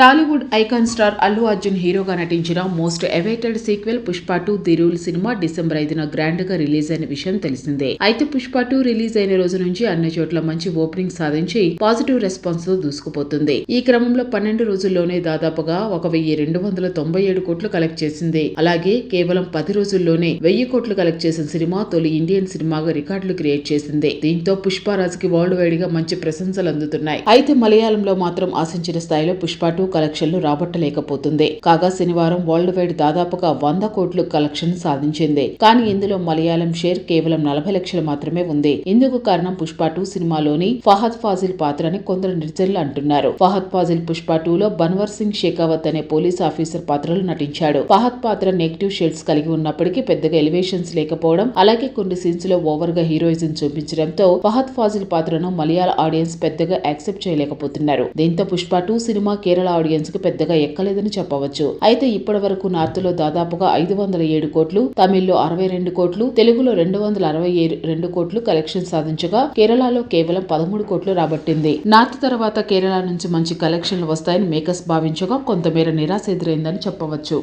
Tollywood icon star Allu Arjun హీరోగా నటించిన most awaited sequel Pushpa two the rule cinema December ఐదున గ్రాండ్గా release అయిన విషయం తెలిసిందే. అయితే పుష్ప టూ రిలీజ్ అయిన రోజు నుంచి అన్ని చోట్ల మంచి ఓపెనింగ్ సాధించి పాజిటివ్ రెస్పాన్స్తో దూసుకుపోతుంది. ఈ క్రమంలో పన్నెండు రోజుల్లోనే దాదాపుగా ఒక వెయ్యి రెండు వందల తొంభై ఏడు కోట్లు కలెక్ట్ చేసింది. అలాగే కేవలం పది రోజుల్లోనే వెయ్యి కోట్లు కలెక్ట్ చేసిన సినిమా తొలి ఇండియన్ సినిమాగా రికార్డులు క్రియేట్ చేసింది. దీంతో పుష్పరాజుకి వరల్డ్ వైడ్గా మంచి ప్రశంసలు అందుతున్నాయి. అయితే మలయాళంలో మాత్రం ఆశించిన స్థాయిలో పుష్ప టూ కలెక్షన్లు రాబట్టలేకపోతుంది. కాగా శనివారం వరల్డ్ వైడ్ దాదాపుగా వంద కోట్లు కలెక్షన్ సాధించింది. కానీ ఇందులో మలయాళం షేర్ కేవలం నలభై లక్షలు మాత్రమే ఉంది. ఇందుకు కారణం పుష్ప టూ సినిమాలోని ఫహద్ ఫాజిల్ పాత్ర అని కొందరు నిర్జనులు అంటున్నారు. ఫహద్ ఫాజిల్ పుష్ప టూ లో బన్వర్ సింగ్ షేకావత్ అనే పోలీస్ ఆఫీసర్ పాత్రలో నటించాడు. ఫహద్ పాత్ర నెగిటివ్ షేడ్స్ కలిగి ఉన్నప్పటికీ పెద్దగా ఎలివేషన్స్ లేకపోవడం అలాగే కొన్ని సీన్స్లో ఓవర్గా హీరోయిజం చూపించడంతో ఫహద్ ఫాజిల్ పాత్రను మలయాళ ఆడియన్స్ పెద్దగా యాక్సెప్ట్ చేయలేకపోతున్నారు. దీంతో పుష్ప టూ సినిమా కేరళ ఆడియన్స్కు పెద్దగా ఎక్కలేదని చెప్పవచ్చు. అయితే ఇప్పటి వరకు నార్త్లో దాదాపుగా ఐదు వందల ఏడు కోట్లు తమిళ్ళో అరవై రెండు కోట్లు తెలుగులో రెండు వందల అరవై రెండు కోట్లు కలెక్షన్ సాధించగా కేరళలో కేవలం పదమూడు కోట్లు రాబట్టింది. నార్త్ తర్వాత కేరళ నుంచి మంచి కలెక్షన్లు వస్తాయని మేకర్స్ భావించగా కొంతమేర నిరాశ ఎదురైందని చెప్పవచ్చు.